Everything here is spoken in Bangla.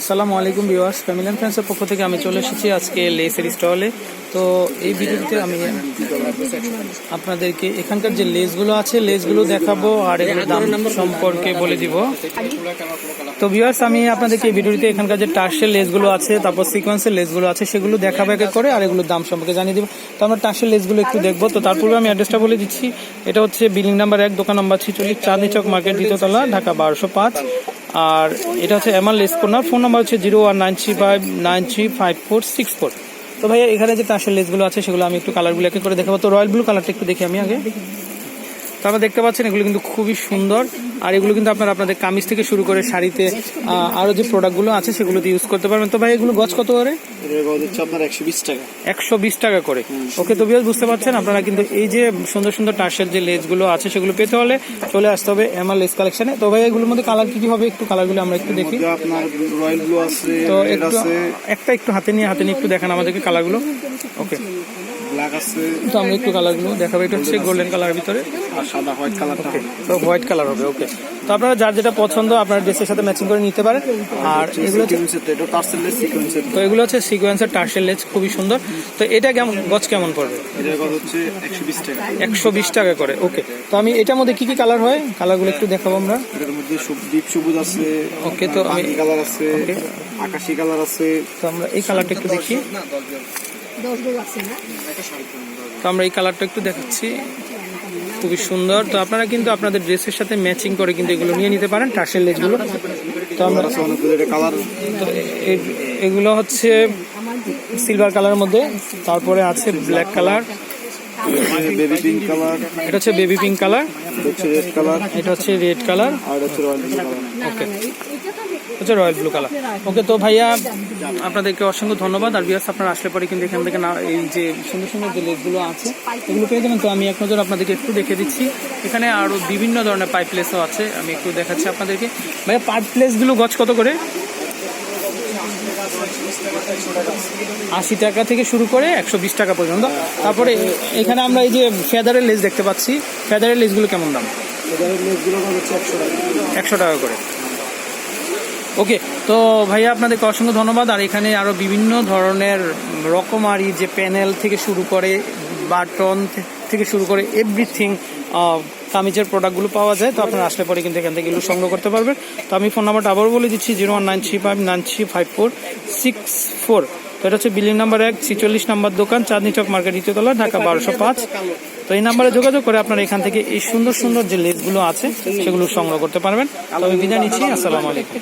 আসসালামু আলাইকুম ভিউয়ার্স, ফ্যামিলি অ্যান্ড ফ্রেন্ডসের পক্ষ থেকে আমি চলে এসেছি আজকে লেসের স্টলে। তো এই ভিডিওতে আমি আপনাদেরকে এখানকার যে লেসগুলো আছে, লেসগুলো দেখাবো আর এগুলোর দাম সম্পর্কে বলে দিব। তো ভিউয়ার্স, আমি আপনাদেরকে এই ভিডিওতে এখানকার যে টার্সের লেসগুলো আছে, তারপর সিকোয়েন্সের লেসগুলো আছে, সেগুলো দেখাবো একে করে আর এগুলোর দাম সম্পর্কে জানিয়ে দিব। তো আমরা টার্সের লেসগুলো একটু দেখব। তো তার পূর্বে আমি অ্যাড্রেসটা বলে দিচ্ছি। এটা হচ্ছে বিল্ডিং নাম্বার এক, দোকান নাম্বার ছিচল্লিশ, চাঁদনি চক মার্কেট দ্বিতীয়তলা ঢাকা বারোশো পাঁচ। আর এটা হচ্ছে MR less corner phone number হচ্ছে zero one nine three five, nine three five four six four. তো ভাইয়া, এখানে যে টার্সের লেসগুলো আছে, সেগুলো আমি একটু কালারগুলো একে করে দেখাবো। তো রয়্যাল ব্লু কালারটা একটু দেখি আমি আগে। তো আপনারা দেখতে পাচ্ছেন এগুলো কিন্তু খুবই সুন্দর। আর এগুলো কিন্তু আপনারা আপনাদের কামিজ থেকে শুরু করে শাড়িতে আহ, আরও যে প্রোডাক্টগুলো আছে সেগুলোতে ইউজ করতে পারবেন। তো ভাই এগুলো গছ কত করে? একশো বিশ টাকা। করে। ওকে তো বিয়াস বুঝতে পারছেন আপনারা কিন্তু এই যে সুন্দর সুন্দর টার্সের যে লেসগুলো আছে সেগুলো পেতে হলে চলে আসতে হবে এমআর লেস কালেকশনে তো ভাই এগুলোর মধ্যে কালার কি কি হবে একটু কালারগুলো আমরা একটু দেখি। আপনার রয়্যাল ব্লু আছে তো একটু একটা একটু হাতে নিয়ে হাতে নিয়ে একটু দেখান আমাদেরকে কালারগুলো ওকে। ব্ল্যাক আছে। তো আমরা একটু কালারগুলো দেখাবো। এটা হচ্ছে গোল্ডেন কালারের ভিতরে। আর সাদা হোয়াইট কালারটা হবে। তো হোয়াইট কালার হবে ওকে তো আপনারা যার যেটা পছন্দ আপনার ড্রেসের সাথে ম্যাচিং করে নিতে পারেন। আর এগুলো তো এগুলো হচ্ছে সিকোয়েন্সের টার্সেল লেস খুবই সুন্দর। তো এটা কেমন গছ কেমন পড়বে? একশো বিশ টাকা। একশো বিশ টাকা করে ওকে তো আমি এটার মধ্যে কি কি কালার হয়? কালারগুলো একটু দেখাবো আমরা। এটার মধ্যে ডিপ সবুজ আছে ওকে তো আমি কালার আছে আকাশি কালার আছে। তো আমরা এই কালারটা একটু দেখি। তো আমরা এই কালারটা একটু দেখাচ্ছি। খুবই সুন্দর। তো আপনারা কিন্তু আপনাদের ড্রেসের সাথে ম্যাচিং করে কিন্তু এগুলো নিয়ে নিতে পারেন টার্সেল লেসগুলো। তো আমরা এটা এগুলো হচ্ছে সিলভার কালারের মধ্যে তারপরে আছে black colour. Baby pink colour এটা হচ্ছে বেবি পিঙ্ক কালার। হচ্ছে রেড কালার এটা হচ্ছে রেড কালার। আর এটা হচ্ছে রয়্যাল কালার ওকে হচ্ছে রয়্যাল ব্লু কালার। ওকে তো ভাইয়া আপনাদেরকে অসংখ্য ধন্যবাদ। আর বিয়াস আপনারা আসলে পরে কিন্তু এখান থেকে না এই যে সুন্দর সুন্দর যে লেসগুলো আছে এগুলো পেয়ে যাবেন। তো আমি এক নজর আপনাদেরকে একটু দেখে দিচ্ছি। এখানে আরও বিভিন্ন ধরনের পাইপ প্লেসও আছে। আমি একটু দেখাচ্ছি আপনাদেরকে। ভাইয়া পাইপ প্লেসগুলো গছ কত করে? আশি টাকা থেকে শুরু করে একশো বিশ টাকা পর্যন্ত। তারপরে এখানে আমরা এই যে ফেদারের লেস দেখতে পাচ্ছি। ফেদারের লেসগুলো কেমন দাম? এটার লেসগুলো হচ্ছে একশো টাকা। একশো টাকা করে। ওকে তো ভাইয়া আপনাদেরকে অসংখ্য ধন্যবাদ। আর এখানে আরও বিভিন্ন ধরনের রকমারি যে প্যানেল থেকে শুরু করে বাটন থেকে শুরু করে এভরিথিং কামিজের প্রোডাক্টগুলো পাওয়া যায়। তো আপনারা আসলে পরে কিন্তু এখান থেকে এগুলো সংগ্রহ করতে পারবেন। তো আমি ফোন নাম্বারটা আবারও বলে দিচ্ছি, zero one nine three five nine three five four. Six four তো এটা হচ্ছে বিল্ডিং নাম্বার এক, ছিচল্লিশ নাম্বার দোকান, চাঁদনি চক মার্কেট দ্বিতীয়তলা ঢাকা বারোশো পাঁচ। তো এই নাম্বারে যোগাযোগ করে আপনারা এখান থেকে এই সুন্দর সুন্দর যে লেসগুলো আছে, সেগুলো সংগ্রহ করতে পারবেন। তো আমি বিদায় নিচ্ছি, আসসালামু আলাইকুম।